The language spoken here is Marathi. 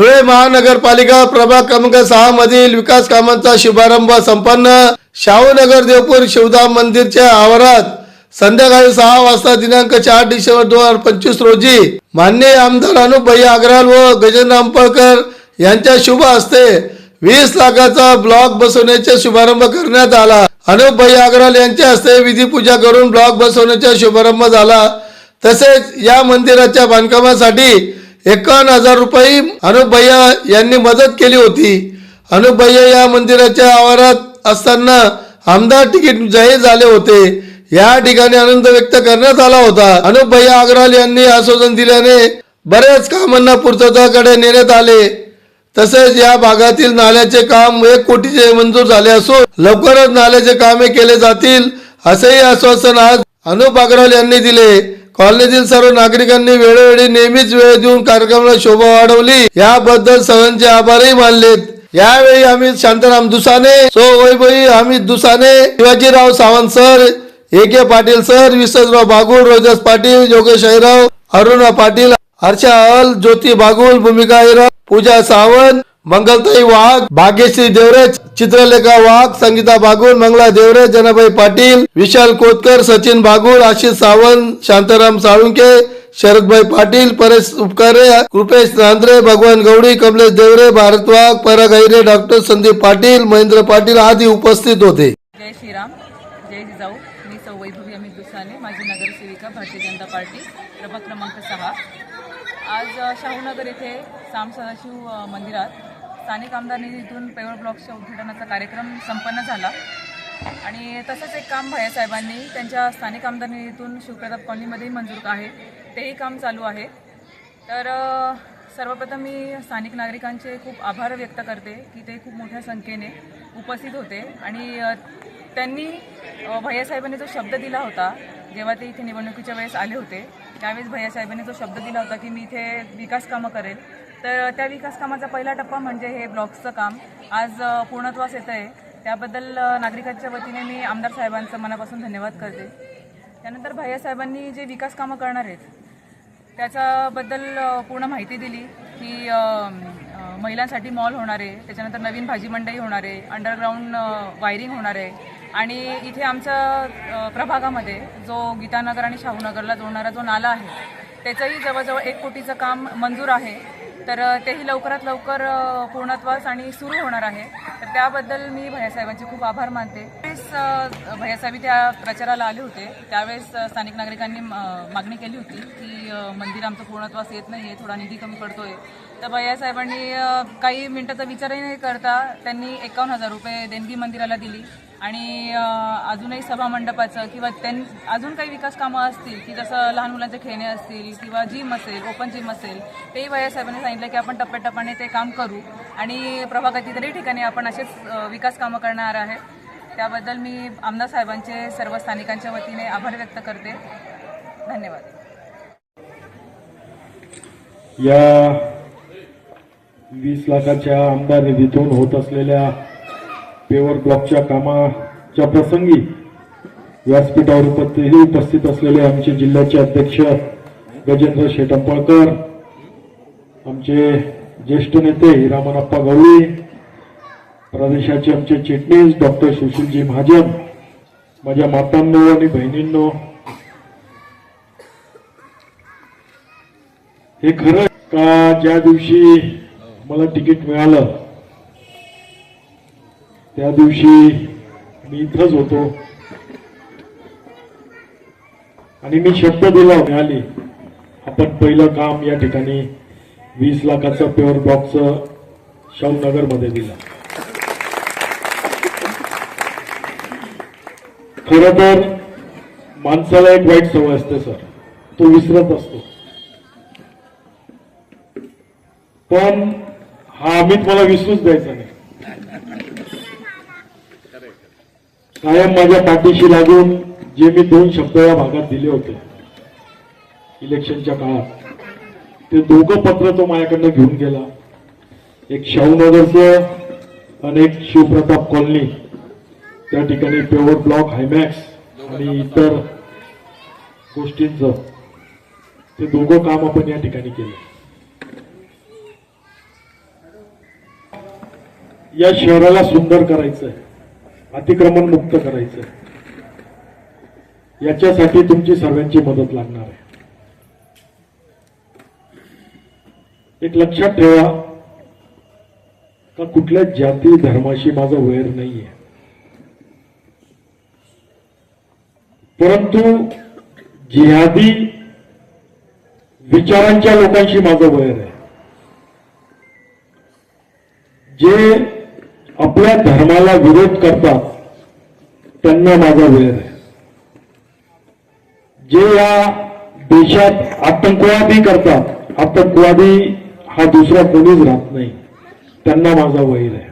धुळे महानगरपालिका प्रभाग क्रमांक सहा मधील विकास कामांचा शुभारंभ संपन्न. शाहूनगर देवपूर शिवधाम मंदिरच्या आवारात संध्याकाळी सहा वाजता दिनांक चार डिसेंबर दोन हजार पंचवीस रोजी मान्य आमदार अनुप अग्रवाल व गजेंद्र आंबळकर यांच्या शुभ हस्ते वीस लाखाचा ब्लॉक बसवण्याचा शुभारंभ करण्यात आला. अनुप अग्रवाल यांच्या हस्ते विधी पूजा करून ब्लॉक बसवण्याचा शुभारंभ झाला. तसेच या मंदिराच्या बांधकामासाठी एकावन्न हजार रुपये अनुभय्या यांनी मदत केली होती. अनुपय्या या मंदिराच्या आवारात असताना आमदार तिकीट जाहीर झाले होते. या ठिकाणी आनंद व्यक्त करण्यात आला होता. अनुपय्या अग्रवाल यांनी आश्वासन दिल्याने बऱ्याच कामांना पूर्तताकडे नेण्यात आले. तसेच या भागातील नाल्याचे काम एक कोटीचे मंजूर झाले असून लवकरच नाल्याचे कामे केले जातील असेही आश्वासन आज अनुप अग्रवाल यांनी दिले. कॉलनीतील सर्व नागरिकांनी वेळोवेळी नेहमीच वेळ देऊन कार्यक्रमाला शोभा वाढवली. याबद्दल सर्वांचे आभारही मानलेत. यावेळी आम्ही Shantaram Dusane so Vaibhavi Amit Dusane Shivajirao Sawant sir A K Patil sir Vishwasrao Bagul Rojas Patil Yogesh Ahirao Aruna Patil Harsha अल ज्योती बागुल भूमिका अहिराव पूजा सावंत मंगलताई वाघ भाग्यश्री देवरेज चित्रलेखा वाघ संगीता बागुल मंगला देवरे जनाबाई पाटील विशाल कोतकर सचिन बागुल आशिष सावंत शांताराम साळुंके शरदभाई पाटील परेश उपकारे कृपेश नांद्रे भगवान गवडी कमलेश देवरे भारत वाघ पराग अहिरे डॉक्टर संदीप पाटील महेंद्र पाटील आदी उपस्थित होते. जय श्रीराम जय जिजाऊ मी सौ वैभवी अमित दुसाने माझी नगरसेविका भारतीय जनता पार्टी प्रभाग क्रमांक सहा. आज शाहूनगर येथे साम सदाशिव मंदिरात स्थानिक आमदार निधीतून पेवर ब्लॉकच्या उद्घाटनाचा कार्यक्रम संपन्न झाला. आणि तसंच एक काम भायासाहेबांनी त्यांच्या स्थानिक आमदार निधीतून शिवप्रताप कॉलनीमध्येही मंजूर आहे. तेही काम चालू आहे. तर सर्वप्रथम मी स्थानिक नागरिकांचे खूप आभार व्यक्त करते की ते खूप मोठ्या संख्येने उपस्थित होते. आणि त्यांनी भैयासाहेबांनी जो शब्द दिला होता जेव्हा ते इथे निवडणुकीच्या वेळेस आले होते त्यावेळेस भैयासाहेबांनी जो शब्द दिला होता की मी इथे विकास कामं करेल. तर त्या विकास कामाचा पहिला टप्पा म्हणजे हे ब्लॉक्सचं काम. आज पूर्णत्वास येतं आहे त्याबद्दल नागरिकांच्या वतीने मी आमदार साहेबांचं मनापासून धन्यवाद करते. त्यानंतर भैयासाहेबांनी जे विकास कामं करणार आहेत त्याच्याबद्दल पूर्ण माहिती दिली की महिलांसाठी मॉल होणार आहे. त्याच्यानंतर नवीन भाजी मंडई होणार आहे. अंडरग्राऊंड वायरिंग होणार आहे. आणि इथे आमच्या प्रभागामध्ये जो गीतानगर आणि शाहूनगरला जोडणारा जो नाला आहे त्याचंही जवळजवळ एक कोटीचं काम मंजूर आहे. तर तेही लवकरात लवकर पूर्णत्वास आणि सुरू होणार आहे. तर त्याबद्दल मी भैयासाहेबांचे खूप आभार मानते. त्यावेळेस भैयासाहेबी त्या प्रचाराला आले होते. त्यावेळेस स्थानिक नागरिकांनी मागणी केली होती की मंदिर आमचं पूर्णत्वास येत नाही आहे थोडा निधी कमी पडतोय. तर भैयासाहेबांनी काही मिनिटाचा विचारही नाही करता त्यांनी एकावन्न हजार रुपये देणगी मंदिराला दिली. आणि अजूनही सभा मंडपाचं किंवा त्यां अजून काही विकास कामं असतील की जसं लहान मुलांचे खेळणे असतील किंवा जिम असेल ओपन जिम असेल तेही भैयासाहेबांनी सांगितलं की आपण टप्प्याटप्प्याने ते काम करू. आणि प्रभागात इतरही ठिकाणी आपण असेच विकास कामं करणार आहे. त्याबद्दल मी आमदार साहेबांचे सर्व स्थानिकांच्या वतीने आभार व्यक्त करते. धन्यवाद. या वीस लाखाच्या आमदार निधीतून होत असलेल्या पेवर ब्लॉकच्या कामाच्या प्रसंगी व्यासपीठावर उपस्थित उपस्थित असलेले आमचे जिल्ह्याचे अध्यक्ष गजेंद्र शेटंपळकर आमचे ज्येष्ठ नेते हिरामनप्पा गवळी प्रदेशाचे आमचे चिटणीस डॉक्टर सुशीलजी महाजन माझ्या मातांनो आणि बहिणींनो हे खरं का ज्या दिवशी मला तिकीट मिळालं त्या दिवशी मी इथंच होतो. आणि मी शब्द दिला मिळाली. आपण पहिलं काम या ठिकाणी वीस लाखाचं प्युअर ब्लॉकचं शाहूनगरमध्ये दिलं. खर तर माणसाला एक वाईट सवय असते सर. तो विसरत असतो. पण हा अमित मला विसरूच द्यायचा नाही. कायम माझ्या पाठीशी लागून जे मी दोन शब्द या भागात दिले होते इलेक्शनच्या काळात ते दोघं पत्र तो माझ्याकडनं घेऊन गेला. एक शाहूनगरचं आणि एक शिवप्रताप कॉलनी. त्या ठिकाणी पेवर ब्लॉक हायमॅक्स आणि इतर गोष्टींचं. ते दोघं काम आपण या ठिकाणी केलं. या शहराला सुंदर करायचं आहे अतिक्रमण मुक्त करायचं. याच्यासाठी तुमची सर्वांची मदत लागणार आहे. एक लक्षात ठेवा का कुठल्या जाती धर्माशी माझा वैर नाहीये. परंतु जिहादी विचारांच्या लोकांशी माझं वैर आहे. जे आपल्या धर्माला विरोध करतात त्यांना माझा वेळ आहे. जे या देशात आतंकवादी करतात आतंकवादी हा दुसरा कोणीच राहत नाही. त्यांना माझा वैर आहे.